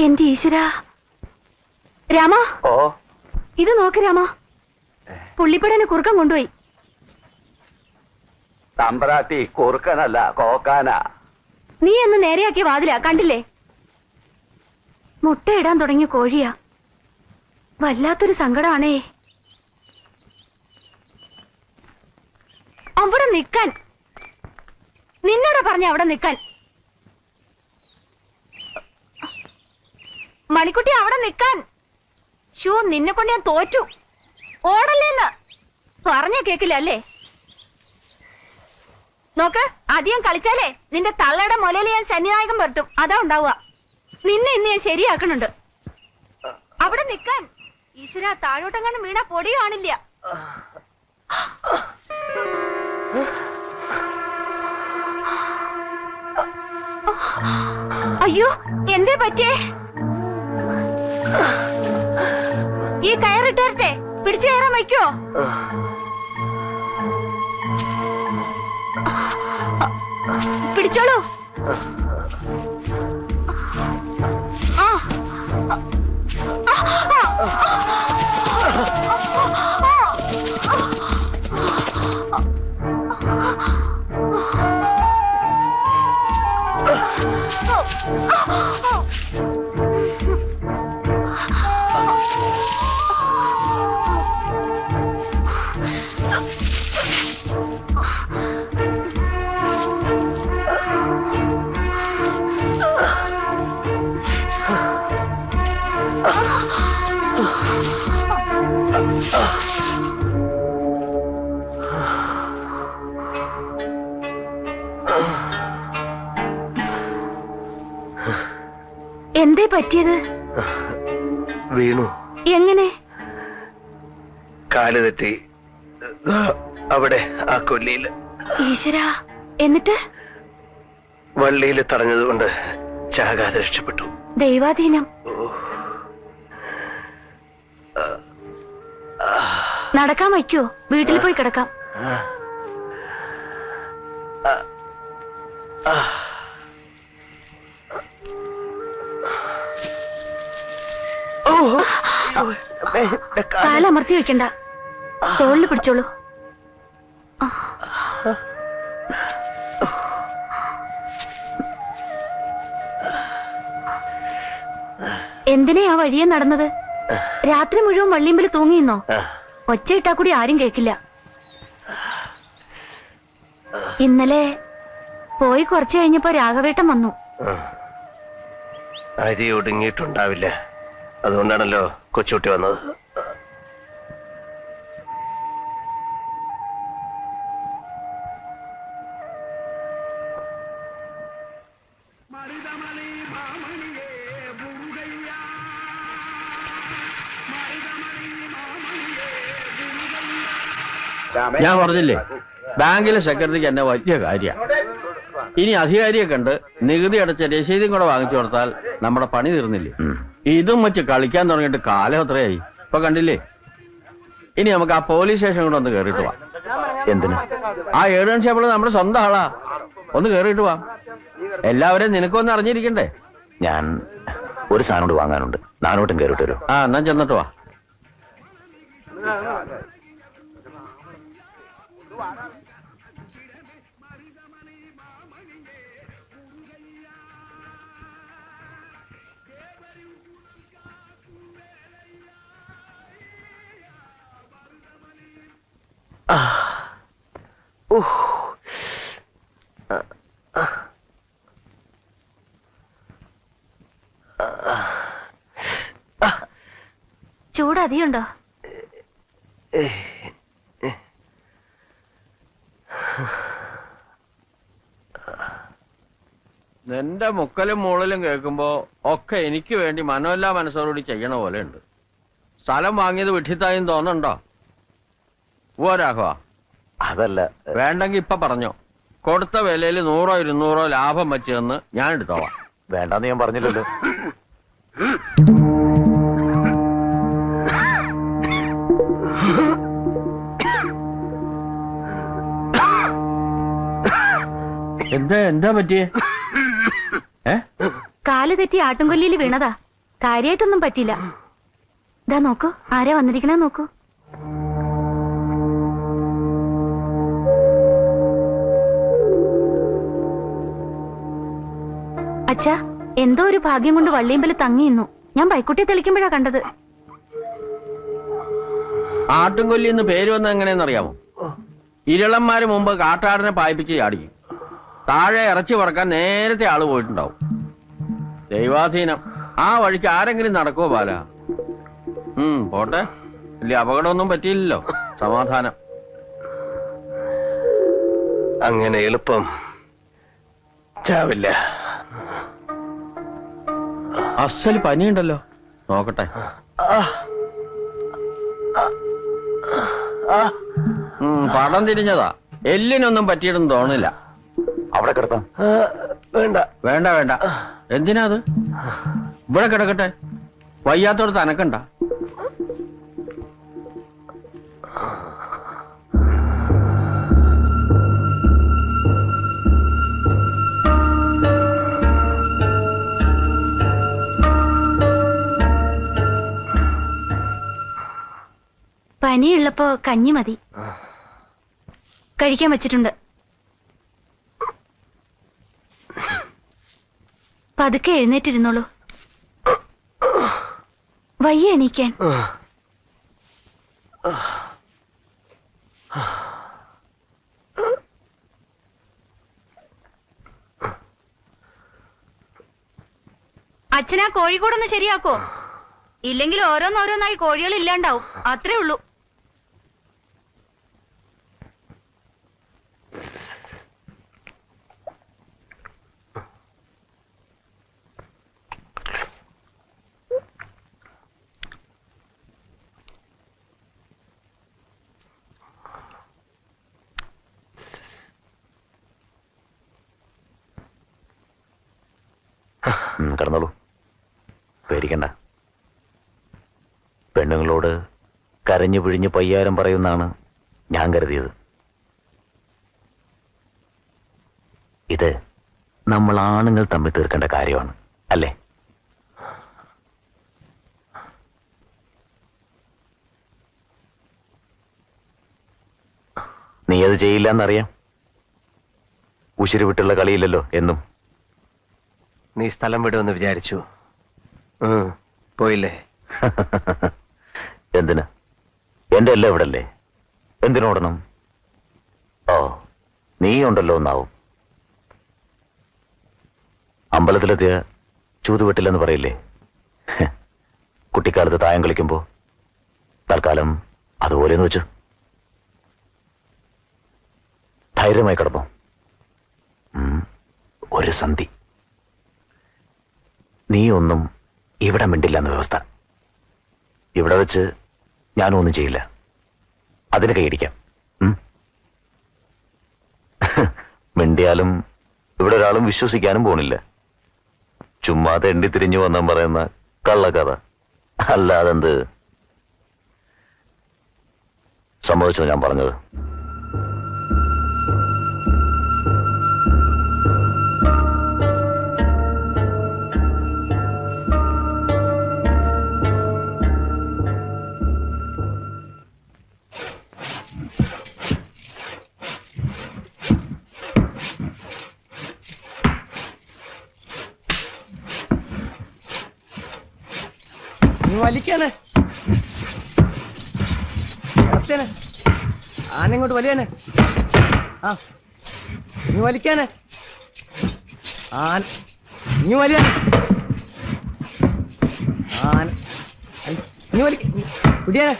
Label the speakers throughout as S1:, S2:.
S1: എന്റെ ഈശ്വര. രാമ?
S2: ഓ.
S1: ഇത് നോക്ക് രാമ. പുള്ളിപ്പടനെ കുറുക്കം കൊണ്ടുപോയി.
S2: തമ്പ്രാട്ടി കുറുക്കനല്ല കോക്കാന.
S1: നീ എന്ന് നേരെയാക്കിയ വാതില കണ്ടില്ലേ? മുട്ടയിടാൻ തുടങ്ങിയ കോഴിയാ. വല്ലാത്തൊരു സങ്കടമാണേ. അവിടെ നിൽക്കാൻ. നിന്നോടാ പറഞ്ഞ അവിടെ നിക്കാൻ മണിക്കുട്ടി അവിടെ നിൽക്കാൻ. ഷൂ നിന്നെ കൊണ്ട് ഞാൻ തോറ്റു. ഓടല്ലേന്ന്. പറഞ്ഞ കേക്കില്ല അല്ലേ? നോക്ക് അധികം കളിച്ചാലേ നിന്റെ തള്ളയുടെ മുലയിൽ ഞാൻ ശനിനായകം പറ്റും അതാ ഉണ്ടാവുക. നിന്നെ ഇന്ന് ഞാൻ ശരിയാക്കണുണ്ട്. അവിടെ നിൽക്കാൻ. ഈശ്വര താഴോട്ടെങ്ങാനും വീണ പൊടി കാണില്ല. അയ്യോ എന്തേ പറ്റിയേ? ഈ കയറിട്ടേ പിടിച്ചു കയറാൻ വയ്ക്കോ? പിടിച്ചോളൂ. എന്തേ പറ്റിയത്?
S3: വീണു.
S1: എങ്ങനെ?
S3: കാൽ തെറ്റി അവിടെ ആ കൊല്ലിയിൽ
S1: ഈശ്വര എന്നിട്ട്?
S3: വള്ളിയിൽ തടഞ്ഞതുകൊണ്ട് ചാകാതെ രക്ഷപ്പെട്ടു.
S1: ദൈവാധീനം. നടക്കാൻ വയ്ക്കോ. വീട്ടിൽ പോയി കിടക്കാം. കാലമർത്തി വെക്കണ്ട. തോളിൽ പിടിച്ചോളൂ. എന്തിനാ ആ വഴിയെ നടന്നത്? രാത്രി മുഴുവൻ വള്ളിയമ്പിൽ തൂങ്ങിന്നോ ഒച്ചയിട്ടാ കൂടി ആരും കേക്കില്ല ഇന്നലെ പോയി കുറച്ചു കഴിഞ്ഞപ്പോ രാഘവേട്ടൻ വന്നു.
S3: അരി ഒടുങ്ങിയിട്ടുണ്ടാവില്ല. അതുകൊണ്ടാണല്ലോ കൊച്ചുകുട്ടി വന്നത്.
S4: ഞാൻ പറഞ്ഞില്ലേ? ബാങ്കിലെ സെക്രട്ടറിക്ക് എന്നെ വലിയ കാര്യ. ഇനി അധികാരിയെ കണ്ട് നികുതി അടച്ച രസീതും കൂടെ വാങ്ങിച്ചു കൊടുത്താൽ നമ്മുടെ പണി തീർന്നില്ലേ? ഇതും വെച്ച് കളിക്കാൻ തുടങ്ങിയിട്ട് കാലം എത്രയായി? ഇപ്പൊ കണ്ടില്ലേ? ഇനി നമുക്ക് ആ പോലീസ് സ്റ്റേഷൻ കൂടെ ഒന്ന് കയറിയിട്ട് വാ. എന്തിനാ? ആ ഏഴ് കൺസ്റ്റേബിൾ നമ്മുടെ സ്വന്തം ആളാ. ഒന്ന് കയറിയിട്ട് വാ. എല്ലാവരെയും നിനക്കൊന്ന് അറിഞ്ഞിരിക്കണ്ടേ?
S5: ഞാൻ ഒരു സാധനം കൂടി വാങ്ങാനുണ്ട്. നാനോട്ടും കയറിട്ട് വരും.
S4: ആ എന്നാ ചെന്നിട്ട് വാ.
S1: ചൂട് അധികമുണ്ടോ?
S4: നിന്റെ മുക്കലും മുകളിലും കേൾക്കുമ്പോ ഒക്കെ എനിക്ക് വേണ്ടി മനോല്ലാ മനസ്സോടുകൂടി ചെയ്യണ പോലെ ഉണ്ട് സ്ഥലം വാങ്ങിയത് വിട്ടിത്തായും തോന്നുന്നുണ്ടോ? ഓ രാഘവ
S5: അതല്ല
S4: വേണ്ടെങ്കി ഇപ്പൊ പറഞ്ഞോ. കൊടുത്ത വിലയിൽ നൂറോ ഇരുന്നൂറോ ലാഭം വെച്ചതെന്ന് ഞാൻ എടുത്തോളാം.
S5: വേണ്ടെന്ന് ഞാൻ പറഞ്ഞില്ലല്ലോ.
S4: എന്താ എന്താ പറ്റിയേ? ഏ?
S1: കാൽ തെറ്റി ആട്ടുംകൊല്ലിയിൽ വീണതാ. കാര്യായിട്ടൊന്നും പറ്റില്ല ഇതാ നോക്കൂ ആരാ വന്നിരിക്കണേ നോക്കൂ. അച്ഛാ എന്തോ ഒരു ഭാഗ്യം കൊണ്ട് വള്ളിയമ്പൽ തങ്ങിയിരുന്നു ഞാൻ ബൈക്കുട്ടി തെളിക്കുമ്പോഴാ കണ്ടത്.
S4: ആട്ടുംകൊല്ലി എന്ന് പേര് വന്നത് എങ്ങനെയെന്നറിയാമോ? ഇരളന്മാര് മുമ്പ് കാട്ടാടിനെ പായിപ്പിച്ച് ചാടി. താഴെ ഇറച്ചി പറക്കാൻ നേരത്തെ ആൾ പോയിട്ടുണ്ടാവും. ദൈവാധീനം. ആ വഴിക്ക് ആരെങ്കിലും നടക്കുവോ ബാല? ഉം പോട്ടെ. വലിയ അപകടമൊന്നും പറ്റിയില്ലല്ലോ. സമാധാനം.
S3: അങ്ങനെ എളുപ്പം ചാവില്ല.
S4: അസൽ പനിയുണ്ടല്ലോ. നോക്കട്ടെ. ഉം പടം തിരിഞ്ഞതാ. എല്ലിനൊന്നും പറ്റിയിട്ടെന്ന് തോന്നില്ല
S5: അവിടെ കിടത്താം.
S3: വേണ്ട.
S4: വേണ്ട വേണ്ട. എന്തിനാ അത്? ഇവിടെ കിടക്കട്ടെ. വയ്യാത്തോട് അനക്കണ്ട.
S1: പനിയുള്ളപ്പോ കഞ്ഞി മതി. കഴിക്കാൻ വെച്ചിട്ടുണ്ട്. പതുക്കെ എഴുന്നേറ്റിരുന്നോളൂ. വയ്യ എണീക്കാൻ. അച്ഛനാ കോഴിക്കോടൊന്ന് ശരിയാക്കോ? ഇല്ലെങ്കിൽ ഓരോന്നോരോന്നായി കോഴികൾ ഇല്ലാണ്ടാവും അത്രേ ഉള്ളൂ
S5: ഉം, കിടന്നോളൂ. പേടിക്കണ്ട. പെണ്ണുങ്ങളോട് കരഞ്ഞു പിഴിഞ്ഞ് പയ്യാരം പറയുന്നാണ് ഞാൻ കരുതിയത്. ഇത് നമ്മൾ ആണുങ്ങൾ തമ്മിൽ തീർക്കേണ്ട കാര്യമാണ് അല്ലേ? നീ അത് ഉശിരി വിട്ടുള്ള കളിയില്ലല്ലോ എന്നും.
S3: നീ സ്ഥലം വിടുമെന്ന് വിചാരിച്ചു. പോയില്ലേ?
S5: എന്തിനാ? എന്റെ എല്ലാം ഇവിടെ അല്ലേ എന്തിനോടണം? ഓ നീ ഉണ്ടല്ലോ എന്നാവും. അമ്പലത്തിലെത്തിയ ചൂതുവെട്ടില്ലെന്ന് പറയില്ലേ? കുട്ടിക്കാലത്ത് തായം കളിക്കുമ്പോ തൽക്കാലം അതുപോലെ എന്ന് വെച്ചു. ധൈര്യമായി കിടപ്പോ ഒരു സന്ധി. നീ ഒന്നും ഇവിടെ മിണ്ടില്ല എന്ന വ്യവസ്ഥ. ഇവിടെ വെച്ച് ഞാനും ഒന്നും ചെയ്യില്ല. അതിന് കൈയടിക്കാം? മിണ്ടിയാലും ഇവിടെ ഒരാളും വിശ്വസിക്കാനും പോണില്ല. ചുമ്മാ തെണ്ടി തിരിഞ്ഞു വന്നാൻ പറയുന്ന കള്ളക്കഥ. അല്ലാതെന്ത്? സമ്മതിച്ചോ ഞാൻ പറഞ്ഞത്.
S6: നീ വലിക്കാണ് കിടത്തേണ് ആനങ്ങോട്ട് വലിയാന്. ആ നീ വലിക്കാണ് ആന നീ വലിയാന്. ആന നീ വലിക്ക പിടിയാന്.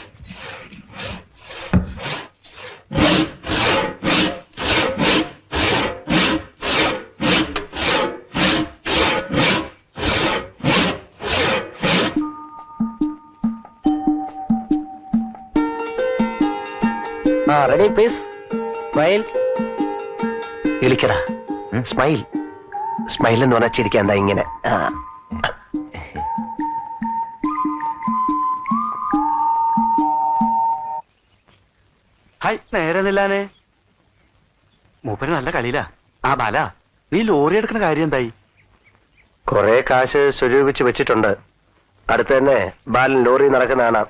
S5: റെഡി പ്ലീസ് സ്മൈൽ വിളിക്കടാ. സ്മൈൽ
S3: സ്മൈൽ എന്ന് പറഞ്ഞാൽ ചിരിക്കാൻ എന്താ ഇങ്ങനെ.
S2: ഹായ് നേരെ നില്ലാനേ. മൂപ്പര് നല്ല കളിയിലാ. ആ ബാല നീ ലോറി എടുക്കുന്ന കാര്യം എന്തായി?
S3: കുറെ കാശ് സ്വരൂപിച്ച് വെച്ചിട്ടുണ്ട്. അടുത്ത് തന്നെ ബാലൻ ലോറി നടക്കുന്ന കാണാം.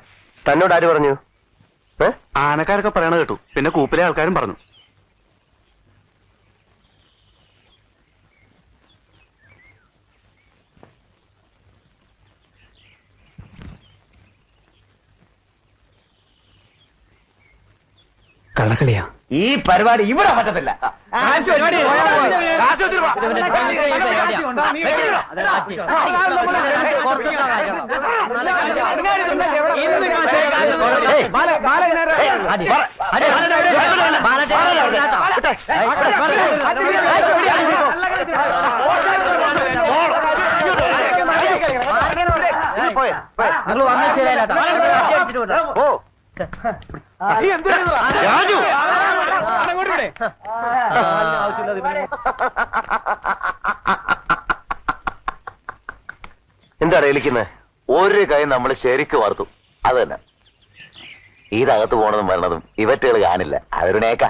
S3: തന്നോട് ആര് പറഞ്ഞു?
S2: ആനക്കാരൊക്കെ പറയണ കേട്ടു. പിന്നെ കൂപ്പിലെ ആൾക്കാരും പറഞ്ഞു.
S6: കള്ളക്കളിയാ? ഈ പരിപാടി ഇവിടെ പറ്റത്തില്ല.
S3: നിങ്ങൾ വന്ന ശരിയല്ല ഓ രാജു എന്താ അറിയിക്കുന്നത്
S5: ഒരു കൈ നമ്മൾ ശരിക്ക് വാർത്തു. അത് തന്നെ. ഇതകത്ത് പോണതും വരണതും ഇവറ്റുകൾ കാണില്ല. അതൊരു നേക്ക.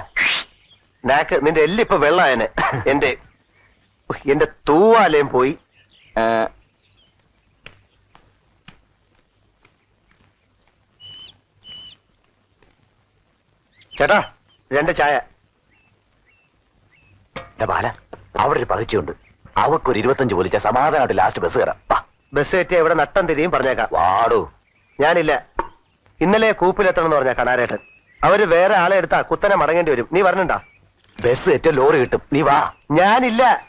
S3: നാക്ക് നിന്റെ എല്ലിപ്പൊ വെള്ളായന്. എന്റെ എന്റെ തൂവാലയും പോയി. ചേട്ടാ രണ്ട് ചായ.
S5: ബാല അവിടെ ഒരു പകച്ചുണ്ട് അവക്കൊരു ഇരുപത്തഞ്ച് പോലിച്ച സമാധാനമായിട്ട് ലാസ്റ്റ് ബസ് കയറാം.
S3: ബസ് കയറ്റി എവിടെ നട്ടം തിരിയും പറഞ്ഞേക്കാം.
S5: വാടൂ.
S3: ഞാനില്ല. ഇന്നലെ കൂപ്പിലെത്തണം എന്ന് പറഞ്ഞ കണാരേട്ടൻ. അവർ വേറെ ആളെ എടുത്താ കുത്തനെ മടങ്ങേണ്ടി വരും. നീ പറഞ്ഞിണ്ടാ
S5: ബസ് ഏറ്റവും ലോറി കിട്ടും. നീ വാ.
S3: ഞാനില്ല.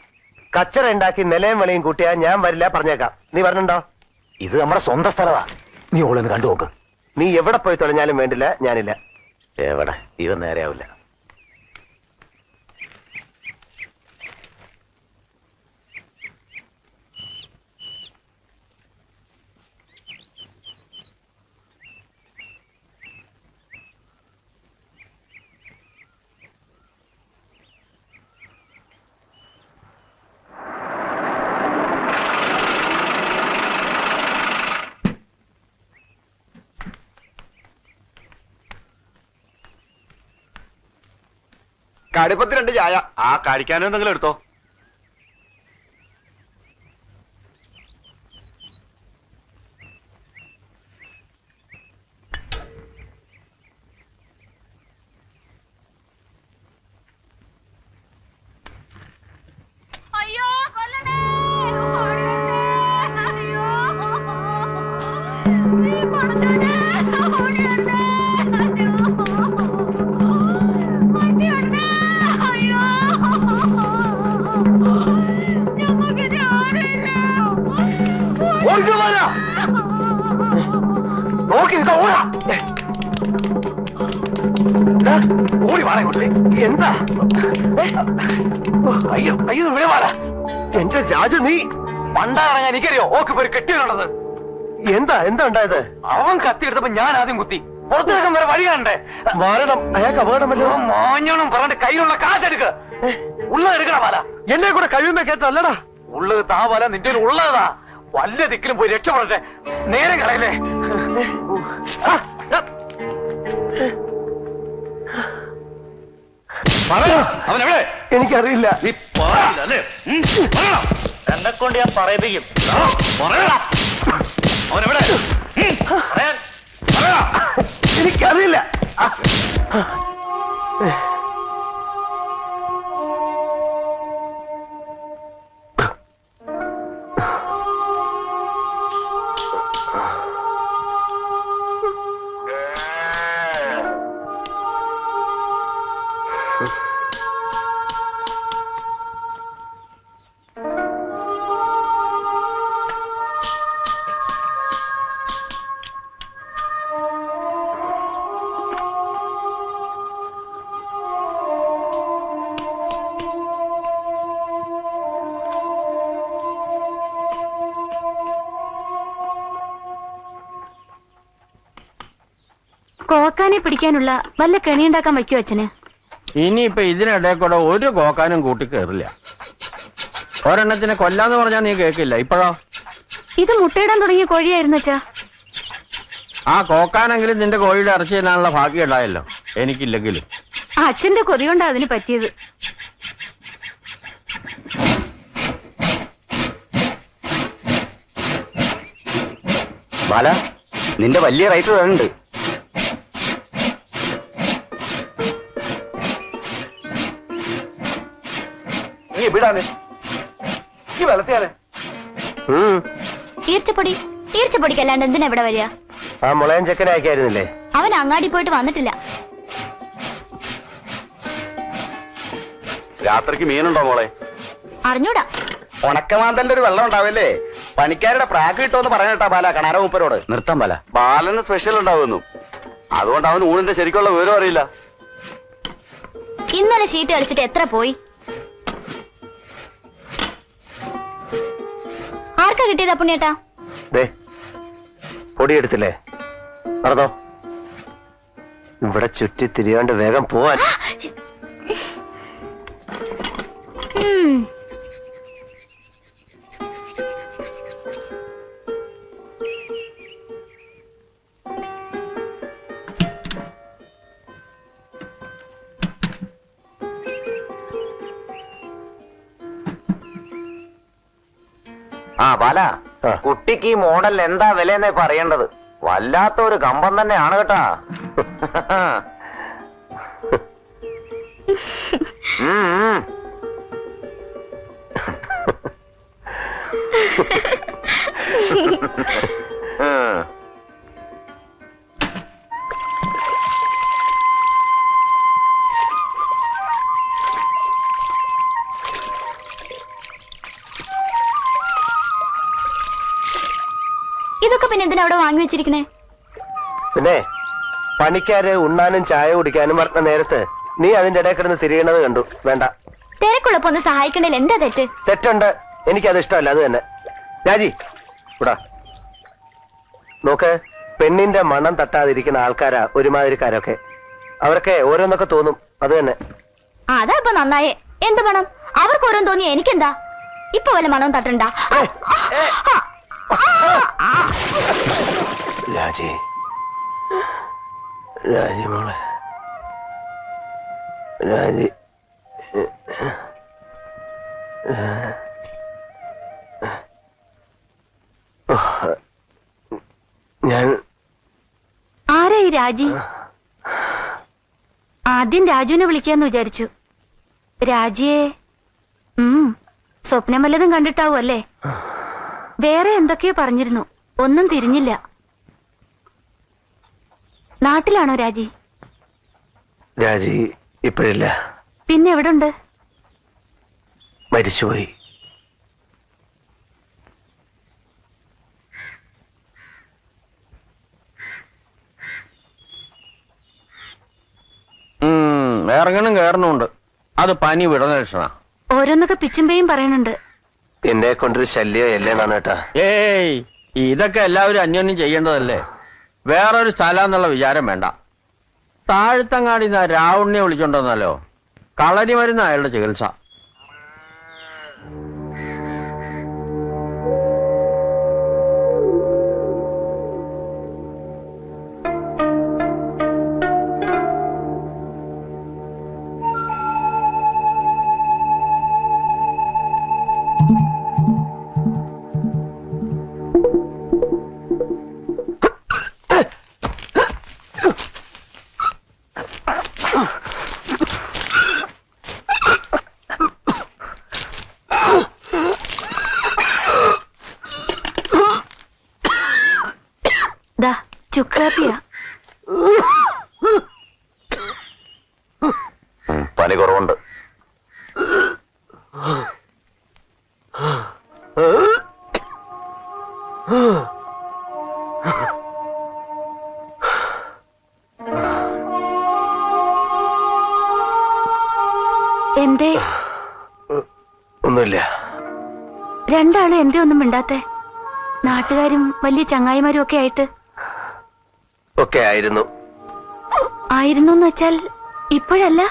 S3: കച്ചറ ഉണ്ടാക്കി നിലയും വെളിയും കൂട്ടിയാ ഞാൻ വരില്ല പറഞ്ഞേക്കാം. നീ പറഞ്ഞിണ്ടോ
S5: ഇത് നമ്മുടെ സ്വന്തം സ്ഥലമാ നീ ഓളൊന്ന് കണ്ടു നോക്ക്.
S3: നീ എവിടെ പോയി തുഴഞ്ഞാലും വേണ്ടില്ല. ഞാനില്ല.
S5: എവിടെ? ഇവ നേരെയാവില്ല.
S2: കടുപ്പത്തി രണ്ട് ചായ. ആ കഴിക്കാനോ എന്തെങ്കിലും എടുത്തോ.
S1: ഓടാ.
S3: വാടാ ഇങ്ങോട്ട്. എന്താ?
S5: അയ്യോ അയ്യോ ഇവിടെ വാടാ
S3: എന്റെ രാജ നീ
S5: പണ്ടാറങ്ങാൻ എനിക്കറിയോ ഓക്ക് പേര് കെട്ടിയിട്ടുള്ളത്
S3: എന്താ എന്താ ഉണ്ടായത്
S5: അവൻ കത്തിയെടുത്തപ്പോ ഞാൻ ആദ്യം കുത്തി. പുറത്തിറക്കം വരെ വഴി കാണണ്ടേ
S3: മരണം അയാൾക്ക് അപകടമല്ലോ?
S5: മോഞ്ഞോണം പറഞ്ഞിട്ട് കയ്യിലുള്ള കാശ് എടുക്ക. ഉള്ളത് എടുക്കണ പാല
S3: എന്നെ കൂടെ കഴിയുമ്പോ കേട്ടല്ലടാ
S5: ഉള്ളത് താ പാല നിന്റെ ഉള്ളതാ. വല്ല ദിക്കിലും പോയി രക്ഷപ്പെടട്ടെ. നേരെ കളയല്ലേ
S3: എനിക്കറിയില്ല.
S5: എന്നെ കൊണ്ട് ഞാൻ പറയിപ്പിക്കും.
S2: അവനെവിടെ?
S3: എനിക്കറിയില്ല.
S1: പിടിക്കാനുള്ള വല്ല കെണിയുണ്ടാക്കാൻ വയ്ക്കോ അച്ഛന്?
S4: ഇനിയിപ്പൊ ഇതിനിടെ കൂടെ ഒരു കോക്കാനും കൂട്ടി കയറില്ല ഒരെണ്ണത്തിനെ കൊല്ലാന്ന് പറഞ്ഞാൽ നീ കേക്കില്ല. ഇപ്പോഴോ?
S1: ഇത് മുട്ടയിടാൻ തുടങ്ങിയ കോഴിയായിരുന്നു അച്ഛാ.
S4: ആ കോക്കാനെങ്കിലും നിന്റെ കോഴിയുടെ ഇറച്ചി തന്നാനുള്ള ഭാഗ്യം ഉണ്ടായല്ലോ. എനിക്കില്ലെങ്കിലും
S1: അച്ഛന്റെ കൊതി കൊണ്ടാ അതിന് പറ്റിയത്.
S2: ബാല നിന്റെ വലിയ റൈറ്റ് വേണ്ട നീ എവിടാണ് ഈ വെള്ളത്തിയാണ്
S7: ഈർച്ചപ്പൊടി ഈർച്ചപ്പൊടിക്ക് എന്തിനാ ഇവിടെ വരിക?
S3: ആ മുളയൻ ചെക്കനെ അയക്കായിരുന്നില്ലേ?
S7: അവൻ അങ്ങാടി പോയിട്ട് വന്നിട്ടില്ല.
S2: രാത്രിക്ക് മീനുണ്ടോ മോളെ?
S7: അറിഞ്ഞൂടാ.
S2: ഉണക്കമാന്തലിന്റെ ഒരു വെള്ളം ഉണ്ടാവില്ലേ? പണിക്കാരുടെ പ്രാക്ക് കിട്ടുമെന്ന് പറഞ്ഞിട്ടാ ബാല കണാര മൂപ്പരോട്. നിർത്താൻ ബാല. ബാലന് സ്പെഷ്യൽ ഉണ്ടാവുന്നു. അതുകൊണ്ട് അവൻ ഊണിന്റെ ശരിക്കുള്ള വിവരം അറിയില്ല.
S7: ഇന്നലെ ഷീറ്റ് കളിച്ചിട്ട് എത്ര പോയി? ആർക്കാ കിട്ടിയതാ പുണ്യേട്ടാ
S3: പൊടിയെടുത്തില്ലേ? നടന്നോ. ഇവിടെ ചുറ്റി തിരിയാണ്ട് വേഗം പോവാൻ.
S5: ആ ബാല. കുട്ടിക്ക് ഈ മോഡൽ എന്താ വിലയെന്നേ പറയേണ്ടത്. വല്ലാത്ത ഒരു കമ്പം തന്നെയാണ് കേട്ടാ. ഉം,
S7: വെച്ചിരിക്കണേ?
S3: പിന്നെ പണിക്കാര് ഉണ്ണാനും ചായ കുടിക്കാനും പറഞ്ഞ നേരത്ത് നീ അതിന്റെ ഇടയിൽ കിടന്ന് തിരിയണത് കണ്ടു. വേണ്ട.
S7: തിരക്കുള്ളപ്പോ ഒന്ന് സഹായിക്കണേൽ എന്താ തെറ്റ്?
S3: തെറ്റുണ്ട്. എനിക്കത് ഇഷ്ടമല്ല. അത് തന്നെ. രാജി ഇവിടാ നോക്ക് പെണ്ണിന്റെ മണം തട്ടാതിരിക്കുന്ന ആൾക്കാരാ ഒരുമാതിരിക്കാരൊക്കെ. അവർക്കെ ഓരോന്നൊക്കെ തോന്നും. അത് തന്നെ.
S7: അതാ ഇപ്പൊ നന്നായേ. എന്ത് മണം? അവർക്ക് ഓരോന്ന് തോന്നിയ എനിക്കെന്താ? ഇപ്പൊ വല്ല മണം തട്ടണ്ട?
S3: രാജി. രാജി മോളെ. രാജി. ഞാൻ
S1: ആരാ ഈ രാജി ആദ്യം രാജുവിനെ വിളിക്കാന്ന് വിചാരിച്ചു. രാജിയെ ഉം സ്വപ്നം വല്ലതും കണ്ടിട്ടാവും അല്ലേ? വേറെ എന്തൊക്കെയോ പറഞ്ഞിരുന്നു. ഒന്നും തിരിഞ്ഞില്ല. നാട്ടിലാണോ രാജി?
S3: രാജി ഇപ്പോഴില്ല.
S1: പിന്നെ എവിടെ എവിടുണ്ട്?
S3: മരിച്ചുപോയി.
S4: ഉം, ഇറങ്ങണം കയറണമുണ്ട് അത് പനി വിടണ ലക്ഷണ.
S1: ഓരോന്നൊക്കെ പിച്ചുമ്പയും പറയുന്നുണ്ട്
S3: എന്നെ കൊണ്ടൊരു ശല്യം അല്ലേ കേട്ടാ.
S4: ഏയ് ഇതൊക്കെ എല്ലാവരും അന്യോന്യം ചെയ്യേണ്ടതല്ലേ? വേറൊരു സ്ഥലം എന്നുള്ള വിചാരം വേണ്ട. താഴ്ത്തങ്ങാടി രാവുണ്ണിയെ വിളിച്ചോണ്ടോന്നല്ലോ. കളരി മരുന്ന് അയാളുടെ ചികിത്സ.
S1: ചുക്കാപ്പിയാ.
S5: പനി കുറവുണ്ട്.
S1: എന്തേ?
S3: ഒന്നുമില്ല.
S1: രണ്ടാളും എന്തേ ഒന്നും മിണ്ടാത്തെ? നാട്ടുകാരും വലിയ ചങ്ങായിമാരും ഒക്കെ ആയിട്ട്
S3: ഒക്കെ ആയിരുന്നു.
S1: ആയിരുന്നു എന്ന് വെച്ചാൽ ഇപ്പോഴല്ല?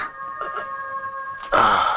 S3: ആ.